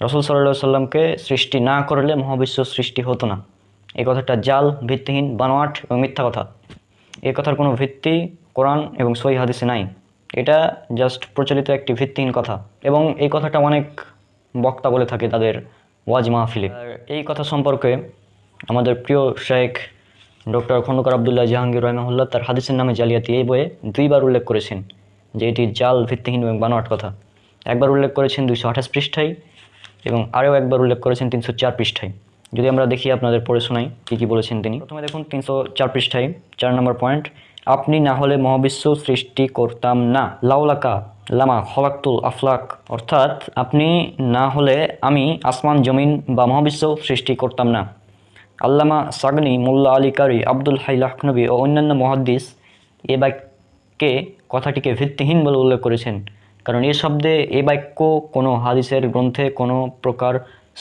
রসুল সাল্লাহ সাল্লামকে সৃষ্টি না করলে মহাবিশ্ব সৃষ্টি হতো না। এই কথাটা জাল, ভিত্তিহীন, বানোয়াট এবং মিথ্যা কথা। এ কথার কোনো ভিত্তি কোরআন এবং সই হাদিসে নাই। এটা জাস্ট প্রচলিত একটি ভিত্তিহীন কথা এবং এই কথাটা অনেক বক্তা বলে থাকে তাদের ওয়াজ মাহফিলে। এই কথা সম্পর্কে আমাদের প্রিয় শেখ ডক্টর খন্দকার আবদুল্লাহ জাহাঙ্গীর রহমাহুল্লাহ তার হাদিসের নামে জালিয়াতি এই বইয়ে দুইবার উল্লেখ করেছেন যে এটি জাল, ভিত্তিহীন এবং বানোয়াট কথা। একবার উল্লেখ করেছেন দুইশো আঠাশ পৃষ্ঠায় এবং আরও একবার উল্লেখ করেছেন তিনশো চার পৃষ্ঠায়। যদি আমরা দেখি আপনাদের পড়ে শোনাই কী কী বলেছেন তিনি? প্রথমে দেখুন, তিনশো চার পৃষ্ঠায়, চার নম্বর পয়েন্ট, আপনি না হলে মহাবিশ্ব সৃষ্টি করতাম না। লাউলাকা লামা খলাক্তুল আফলাক। অর্থাৎ, আপনি না হলে আমি আসমান, জমিন বা মহাবিশ্ব সৃষ্টি করতাম না। আল্লামা সাগনি, মোল্লা আলী কারি, আব্দুল হাই লাখনবী ও অন্যান্য মহাদ্দিস এ বাক্যে কথাটিকে ভিত্তিহীন বলে উল্লেখ করেছেন। কারণ এ শব্দে এ বাক্য কোনো হাদিসের গ্রন্থে কোনো প্রকার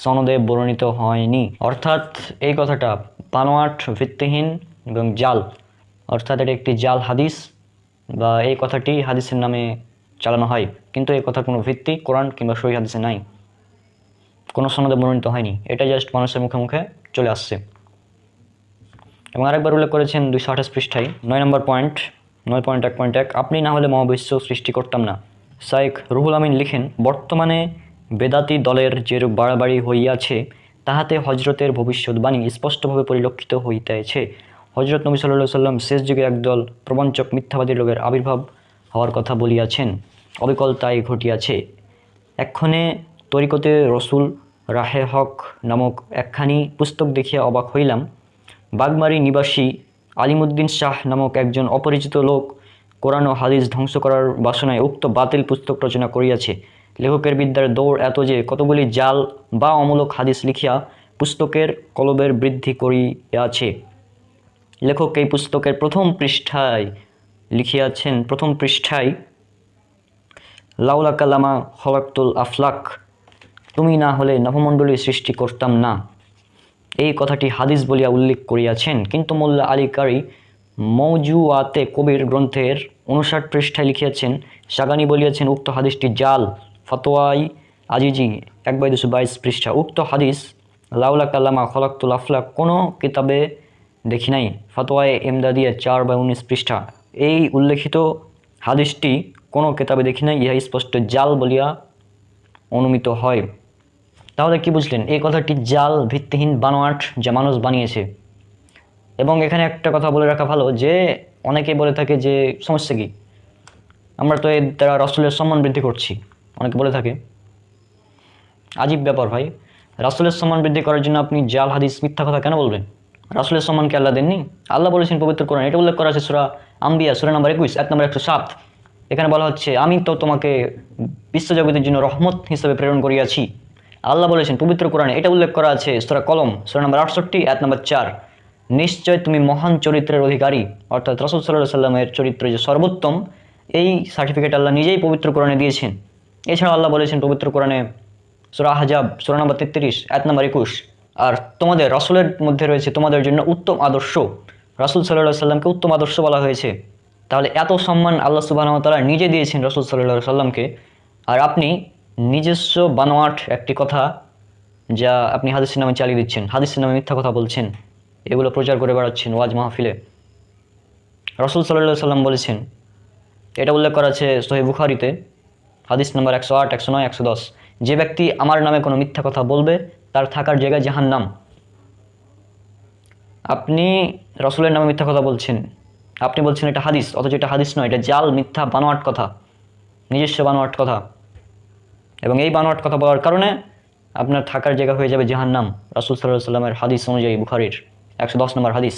সনদে বর্ণিত হয়নি। অর্থাৎ এই কথাটা বানোয়াট ভিত্তিহীন এবং জাল। অর্থাৎ এটি একটি জাল হাদিস বা এই কথাটি হাদিসের নামে চালানো হয়। কিন্তু এই কথার কোনো ভিত্তি, কোরআন কিংবা সহি হাদিসে নাই। কোনো সনদে বর্ণিত হয়নি। এটা জাস্ট মানুষের মুখে মুখে চলে আসছে। এবং আরেকবার উল্লেখ করেছেন দুইশো আঠাশ পৃষ্ঠায়, নয় নম্বর পয়েন্ট, নয় পয়েন্ট এক পয়েন্ট এক, আপনি না হলে মহাবিশ্ব সৃষ্টি করতাম না। শাইখ রুহুল আমিন লিখেন, বর্তমানে বেদাতি দলের যেরূপ বাড়াবাড়ি হইয়াছে, তাহাতে হজরতের ভবিষ্যৎবাণী স্পষ্টভাবে পরিলক্ষিত হইতেছে। হজরত নবী সাল্লাহ সাল্লাম শেষ যুগে একদল প্রবঞ্চক মিথ্যাবাদী লোকের আবির্ভাব হওয়ার কথা বলিয়াছেন। অবিকল তাই ঘটিয়াছে। এক্ষণে তরিকতে রসুল রাহে হক নামক একখানি পুস্তক দেখিয়া অবাক হইলাম। বাগমারি নিবাসী আলিমুদ্দিন শাহ নামক একজন অপরিচিত লোক কোরআন ও হাদিস ধ্বংস করার বাসনায় উক্ত বাতিল পুস্তক রচনা করিয়াছে। লেখকের বিদ্যার দৌড় এত যে কতগুলি জাল বা অমূলক হাদিস লিখিয়া পুস্তকের কলবের বৃদ্ধি করিয়াছে। লেখক এই পুস্তকের প্রথম পৃষ্ঠায় লিখিয়াছেন, প্রথম পৃষ্ঠায়, লাউলা কালামা হলাক্তুল আফলাক, তুমি না হলে নভমণ্ডলী সৃষ্টি করতাম না। এই কথাটি হাদিস বলিয়া উল্লেখ করিয়াছেন। কিন্তু মোল্লা আলী কারি মৌজুয়াতে কবির গ্রন্থের উনষাট পৃষ্ঠায় লিখিয়াছেন, সাগানি বলিয়াছেন, উক্ত হাদিসটি জাল, ফতোয়াই আজিজি, এক বাই দুশো বাইশ পৃষ্ঠা। উক্ত হাদিস, লাউলা কালামা খলাক্তুল আফলাক, কোনো কিতাবে দেখি নাই। ফতোয়ায় এমদাদিয়া চার বাই উনিশ পৃষ্ঠা। এই উল্লেখিত হাদিসটি কোনো কিতাবে দেখি নাই, ইহা স্পষ্ট জাল বলিয়া অনুমিত হয়। তাহলে কি বুঝলেন? এই কথাটি জাল ভিত্তিহীন বানোয়াট যা মানুষ বানিয়েছে। এবং এখানে একটা কথা বলে রাখা ভালো যে অনেকে বলে থাকে যে, সমস্যা কি? আমরা তো এর দ্বারা রাসুলের সম্মান বৃদ্ধি করছি। অনেকে বলে থাকে, আজীব ব্যাপার ভাই, রাসুলের সম্মান বৃদ্ধি করার জন্য আপনি জাল, হাদিস, মিথ্যা কথা কেন বলবেন? রাসুলের সম্মানকে আল্লাহ দেননি? আল্লাহ বলেছেন পবিত্র কোরআন, এটা উল্লেখ করা আছে সুরা আম্বিয়া, সুরা নাম্বার একুশ এক নম্বর একশো সাত। এখানে বলা হচ্ছে, আমি তো তোমাকে বিশ্বজগতের জন্য রহমত হিসেবে প্রেরণ করিয়াছি। আল্লাহ বলেছেন পবিত্র কোরআনে এটা উল্লেখ করা আছে সুরা কলম, সুরা নম্বর আটষট্টি এক নম্বর চার। নিশ্চয় তুমি মহান চরিত্রের অধিকারী, অর্থাৎ রসুল সাল্লাহ সাল্লামের চরিত্র যে সর্বোত্তম, এই সার্টিফিকেট আল্লাহ নিজেই পবিত্র কোরআনে দিয়েছেন। এছাড়া আল্লাহ বলেছেন পবিত্র কোরআনে সুরা হাজাব সুরা নম্বর তেত্রিশ এক নম্বর একুশ। আর তোমাদের রসুলের মধ্যে রয়েছে তোমাদের জন্য উত্তম আদর্শ। রসুল সাল্লাহ সাল্লামকে উত্তম আদর্শ বলা হয়েছে। তাহলে এত সম্মান আল্লাহ সুবাহ তালা নিজে দিয়েছেন রসুল সাল্লাহ সাল্লামকে আর আপনি নিজস্ব বানোয়াট একটি কথা যা আপনি হাদিসের নামে চালিয়ে দিচ্ছেন, হাদিসের নামে মিথ্যা কথা বলছেন। এগুলো প্রচার করে বেড়াচ্ছেন ওয়াজ মাহফিলে। রসুল সাল্লাহ সাল্লাম বলেছেন, এটা উল্লেখ করা আছে সোহে বুখারিতে, হাদিস নম্বর একশো আট, একশো নয়, একশো দশ। যে ব্যক্তি আমার নামে কোনো মিথ্যা কথা বলবে, তার থাকার জায়গায় জাহান নাম আপনি রসুলের নামে মিথ্যা কথা বলছেন, আপনি বলছেন এটা হাদিস, অথচ এটা হাদিস নয়, এটা জাল, মিথ্যা, বানোয়াট কথা, নিজস্ব বানোয়াট কথা। এবং এই বানোয়াট কথা বলার কারণে আপনার থাকার জায়গা হয়ে যাবে জাহান নাম রাসুল সাল্লাহ সাল্লামের হাদিস অনুযায়ী বুখারির। একশো দশ নম্বর হাদিস।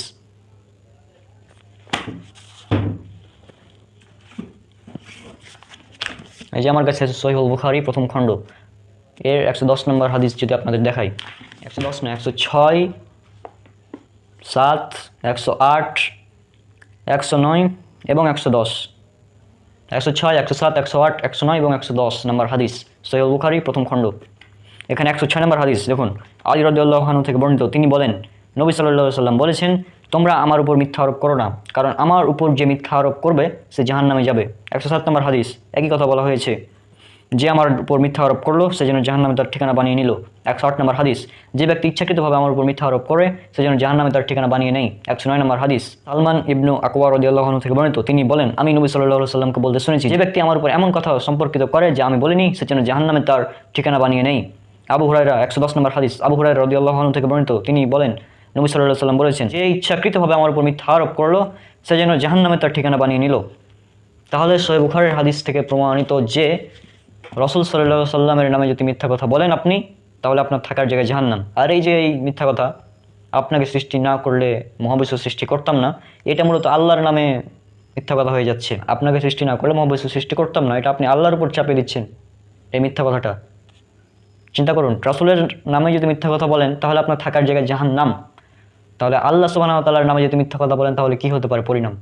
এই যে আমার কাছে আছে সহিহুল বুখারি, প্রথম খণ্ড। এর একশো দশ নম্বর হাদিস যদি আপনাদের দেখাই। একশো দশ না, একশো ছয়, সাত, একশো আট, একশো নয় এবং একশো দশ। একশো ছয়, একশো সাত, একশো আট, একশো নয় এবং একশো দশ নম্বর হাদিস সৈয়দ বুখারি, প্রথম খণ্ড। এখানে একশো ছয় নম্বর হাদিস, দেখুন। আলী রদুল্লাহানু থেকে বর্ণিত, তিনি বলেন নবী সাল্লাহ সাল্লাম বলেছেন, তোমরা আমার উপর মিথ্যা আরোপ করো না, কারণ আমার উপর যে মিথ্যা আরোপ করবে, সে জাহান নামে যাবে। একশো সাত নম্বর হাদিস, একই কথা বলা হয়েছে। যে আমার উপর মিথ্যা আরোপ করল, সে যেন জাহান্নামে তার ঠিকানা বানিয়ে নিল। একশো আট নম্বর হাদিস, যে ব্যক্তি ইচ্ছাকৃতভাবে আমার উপর মিথ্যা আরোপ করে, সে যেন জাহান্নামে তার ঠিকানা বানিয়ে নেই একশো নয় নম্বর হাদিস, সালমান ইবনু আকবর রদিয়াল্লাহন থেকে বর্ণিত, তিনি বলেন, আমি নবী সাল্লাহ সাল্লামকে বলতে শুনেছি, যে ব্যক্তি আমার উপর এমন কথা সম্পর্কিত করে, যে আমি বলিনি, সে যেন জাহান্নামে তার ঠিকানা বানিয়ে নেই আবু হুরাইরা একশো দশ নম্বর হাদিস, আবু হুরাইরা রদিয়াল্লাহন থেকে বর্ণিত, তিনি বলেন নবী সাল্লাহ সাল্লাম বলেছেন, যে ইচ্ছাকৃতভাবে আমার উপর মিথ্যা আরোপ করল, সে যেন জাহান্নামে তার ঠিকানা বানিয়ে নিল। তাহলে সোহেব বুখারের হাদিস থেকে প্রমাণিত যে রসুল সাল্লাহ সাল্লামের নামে যদি মিথ্যা কথা বলেন আপনি, তাহলে আপনার থাকার জায়গায় জাহান্নাম। আর এই যে এই মিথ্যা কথা, আপনাকে সৃষ্টি না করলে মহাবিশ্ব সৃষ্টি করতাম না, এটা মূলত আল্লাহর নামে মিথ্যা কথা হয়ে যাচ্ছে। আপনাকে সৃষ্টি না করলে মহাবিশ্ব সৃষ্টি করতাম না, এটা আপনি আল্লাহর উপর চাপিয়ে দিচ্ছেন এই মিথ্যা কথাটা। চিন্তা করুন, রাসুলের নামে যদি মিথ্যা কথা বলেন, তাহলে আপনার থাকার জায়গায় জাহান্নাম। তাহলে আল্লাহ সুবাহ তাল্লার নামে যদি মিথ্যা কথা বলেন, তাহলে কি হতে পারে পরিণাম?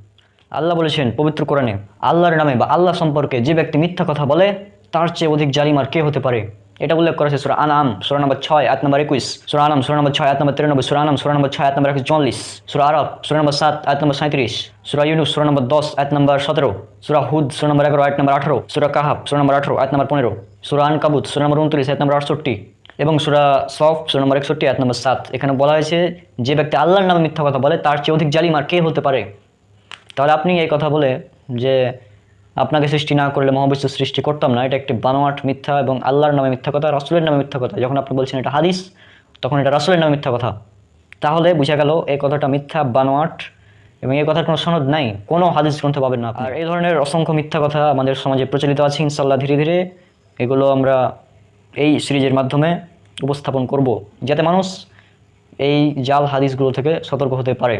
আল্লাহ বলেছেন পবিত্র কোরআনে, আল্লাহর নামে বা আল্লাহ সম্পর্কে যে ব্যক্তি মিথ্যা কথা বলে, তার চেয়ে অধিক জালিমার কে হতে পারে? এটা উল্লেখ করেছে সুরা আনাম সুরা নম্বর ছয় আট নম্বর একুশ, সুরা আনাম সুরা নম্বর ছয় আট নম্বর তিরানব্বই, সুরা আনাম সুরা নম্বর ছয় আট নম্বর একশো চল্লিশ, সুরা আরব, সুরা নম্বর সাত আট নম্বর সাঁত্রিশ সুরা ইউনুস, সুরা নম্বর দশ আট নম্বর সতেরো, সুরা হুদ, সুরা নম্বর এগারো আট নম্বর আঠারো, সুরা কাহাব সুরা নম্বর আঠারো আট নম্বর পনেরো, সুরা আন কাবুত সুরা নম্বর উনত্রিশ আট নম্বর আটষট্টি এবং সুরা সফ, সুরা নম্বর একষট্টি এক নম্বর সাত। এখানে বলা হয়েছে, যে ব্যক্তি আল্লাহর নামে মিথ্যা কথা বলে, তার চেয়ে অধিক জালিম আর কে হতে পারে? তাহলে আপনি এই কথা বলে, যে আপনাকে সৃষ্টি না করলে মহাবিশ্ব সৃষ্টি করতাম না, এটা একটি বানোয়াট মিথ্যা এবং আল্লাহর নামে মিথ্যা কথা, রাসুলের নামে মিথ্যা কথা। যখন আপনি বলছেন এটা হাদিস, তখন এটা রাসুলের নামে মিথ্যা কথা। তাহলে বোঝা গেল এই কথাটা মিথ্যা, বানোয়াট, এবং এই কথার কোনো সনদ নাই। কোনো হাদিস গ্রন্থ পাবেন না আর এই ধরনের অসংখ্য মিথ্যা কথা আমাদের সমাজে প্রচলিত আছে ইনশাল্লাহ ধীরে ধীরে। এগুলো আমরা এই সিরিজের মাধ্যমে উপস্থাপন করব যাতে মানুষ এই জাল হাদিসগুলো থেকে সতর্ক হতে পারে।